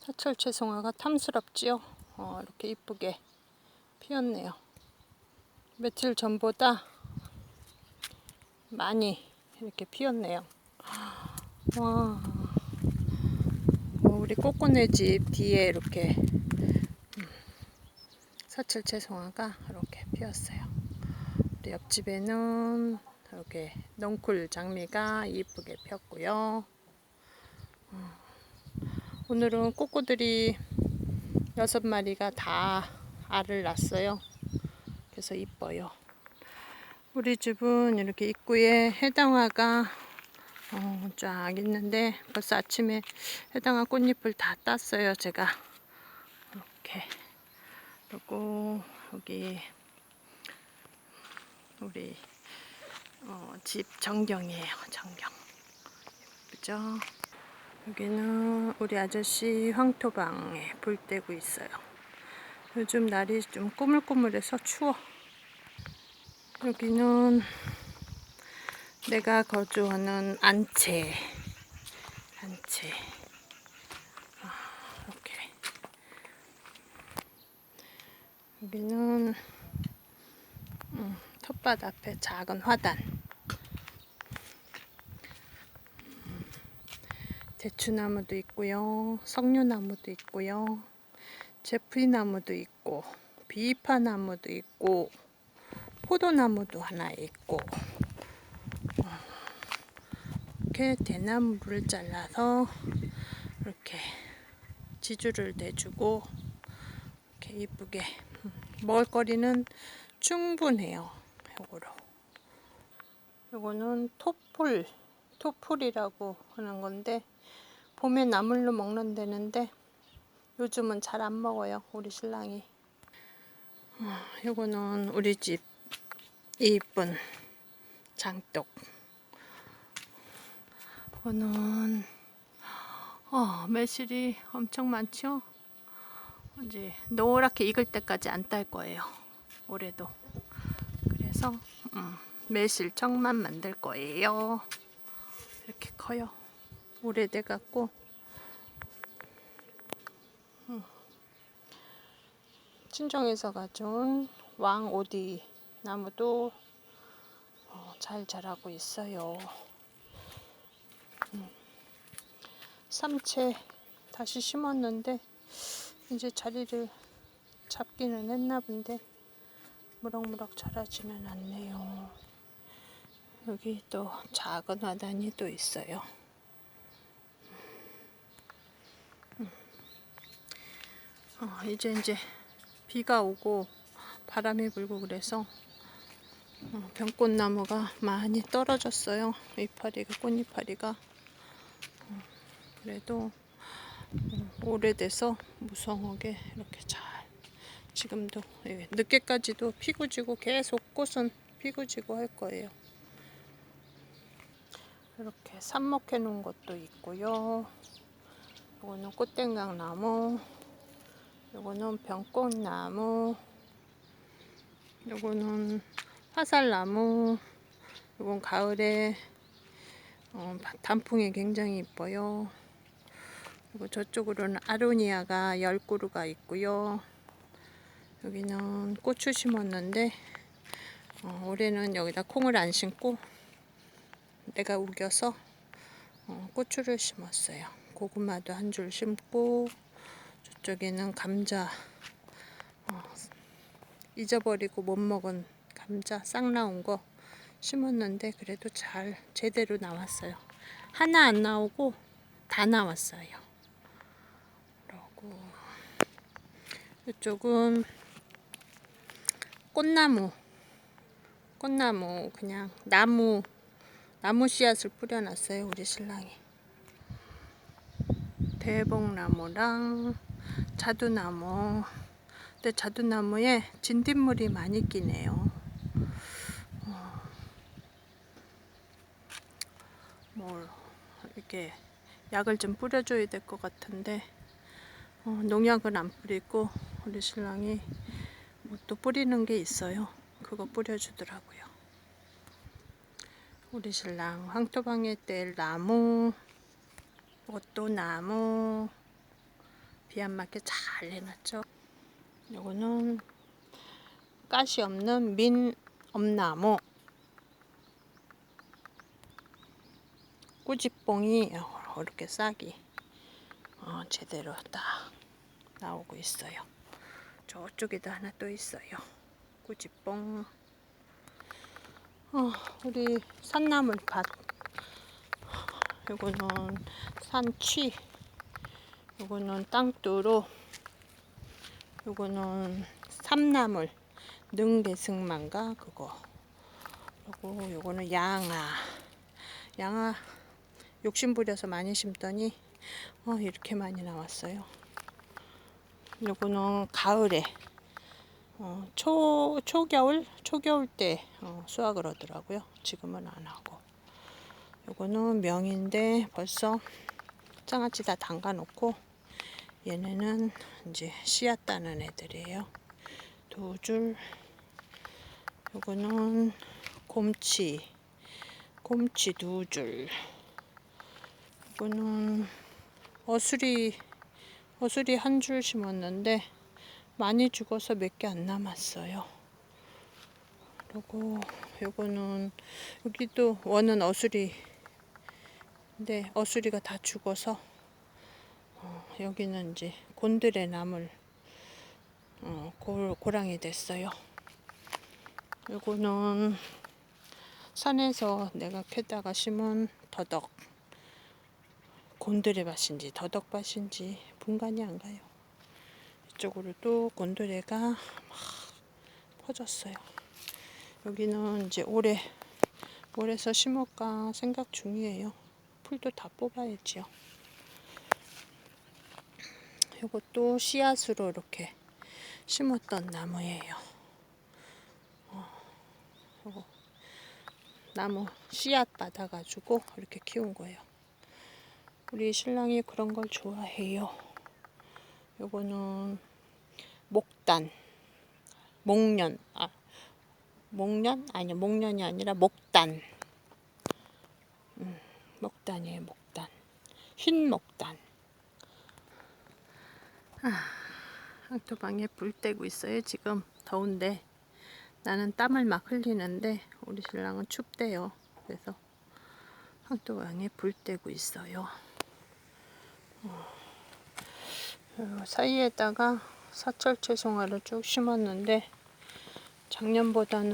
사철 채송화가 탐스럽지요. 어, 이렇게 이쁘게 피었네요. 며칠 전보다 많이 이렇게 피었네요. 와, 어, 우리 꼬꼬네 집 뒤에 이렇게 음, 사철 채송화가 이렇게 피었어요. 우리 옆집에는 이렇게 넝쿨 장미가 이쁘게 폈고요. 음, 오늘은 꼬꼬들이 여섯 마리가 다 알을 낳았어요. 그래서 이뻐요. 우리 집은 이렇게 입구에 해당화가 어, 쫙 있는데 벌써 아침에 해당화 꽃잎을 다 땄어요. 제가 이렇게 그리고 여기 우리 어, 집 전경이에요. 전경 예쁘죠? 여기는 우리 아저씨 황토방에 불 떼고 있어요. 요즘 날이 좀 꾸물꾸물해서 추워. 여기는 내가 거주하는 안채. 안채. 아, 이렇게. 여기는 음, 텃밭 앞에 작은 화단. 음, 대추나무도 있고요. 석류나무도 있고요. 제프리나무도 있고 비파나무도 있고 포도나무도 하나 있고 어, 이렇게 대나무를 잘라서 이렇게 지주를 대주고 이렇게 이쁘게 음, 먹을거리는 충분해요. 요거로 요거는 토풀 토풀이라고 하는 건데 봄에 나물로 먹는다는데 요즘은 잘 안 먹어요. 우리 신랑이. 어, 요거는 우리 집 이쁜 장독. 이거는 어, 매실이 엄청 많죠? 이제 노랗게 익을 때까지 안 딸 거예요. 올해도. 그래서 음, 매실청만 만들 거예요. 이렇게 커요. 오래돼 갖고 친정에서 가져온 왕오디 나무도 어, 잘 자라고 있어요. 음. 삼채 다시 심었는데 이제 자리를 잡기는 했나 본데 무럭무럭 자라지는 않네요. 여기 또 작은 화단이 또 있어요. 어, 이제 이제 비가 오고 바람이 불고 그래서 어, 병꽃나무가 많이 떨어졌어요. 이파리가 꽃이파리가 어, 그래도 어, 오래돼서 무성하게 이렇게 잘 지금도 예, 늦게까지도 피고 지고 계속 꽃은 피고 지고 할 거예요. 이렇게 삽목해 놓은 것도 있고요. 이거는 꽃땡강 나무 요거는 병꽃나무 요거는 화살나무 요건 가을에 어, 단풍이 굉장히 이뻐요. 그리고 저쪽으로는 아로니아가 열 그루가 있고요. 여기는 고추 심었는데 어, 올해는 여기다 콩을 안 심고 내가 우겨서 어, 고추를 심었어요. 고구마도 한 줄 심고 저쪽에는 감자 어, 잊어버리고 못 먹은 감자 싹 나온 거 심었는데 그래도 잘 제대로 나왔어요. 하나 안 나오고 다 나왔어요. 그러고 이쪽은 꽃나무 꽃나무 그냥 나무 나무 씨앗을 뿌려놨어요 우리 신랑이 대봉나무랑 자두나무. 근데 자두나무에 진딧물이 많이 끼네요. 어, 뭘 이렇게 약을 좀 뿌려줘야 될 것 같은데 어, 농약은 안 뿌리고 우리 신랑이 뭐 또 뿌리는 게 있어요. 그거 뿌려주더라고요. 우리 신랑 황토방에 뗄 나무, 이것도 나무, 비 안 맞게 잘 해놨죠. 요거는 가시 없는 민 엄나무 꾸지뽕이 이렇게 싹이 어, 제대로 딱 나오고 있어요. 저쪽에도 하나 또 있어요. 꾸지뽕. 어, 우리 산나물 밭. 요거는 산취. 요거는 땅두루. 요거는 삼나물. 능대승만가 그거. 그리고 요거는 양아. 양아 욕심 부려서 많이 심더니 어, 이렇게 많이 나왔어요. 요거는 가을에 어, 초 초겨울 초겨울 때 어, 수확을 하더라고요. 지금은 안 하고. 요거는 명인데 벌써 장아찌 다 담가 놓고 얘네는 이제 씨앗 따는 애들이에요. 두 줄. 요거는 곰치. 곰치 두 줄. 요거는 어수리 어수리 한 줄 심었는데 많이 죽어서 몇 개 안 남았어요. 그리고 요거는 여기도 원은 어수리 근데 어수리가 다 죽어서 어, 여기는 이제 곤드레 나물 어, 고, 고랑이 됐어요. 요거는 산에서 내가 캐다가 심은 더덕 곤드레 밭인지 더덕 밭인지 분간이 안 가요. 이쪽으로 또 곤드레가 막 퍼졌어요. 여기는 이제 올해 올해서 심을까 생각 중이에요. 풀도 다 뽑아야지요. 이것도 씨앗으로 이렇게 심었던 나무예요. 어, 나무 씨앗 받아가지고 이렇게 키운 거예요. 우리 신랑이 그런 걸 좋아해요. 요거는 목단, 목련, 아, 목련? 아니, 목련이 아니라 목단. 음, 목단이에요, 목단. 흰 목단. 아, 항토방에 불 떼고 있어요, 지금. 더운데. 나는 땀을 막 흘리는데, 우리 신랑은 춥대요. 그래서 항토방에 불 떼고 있어요. 요 사이에다가 사철 채송화를 쭉 심었는데 작년보다는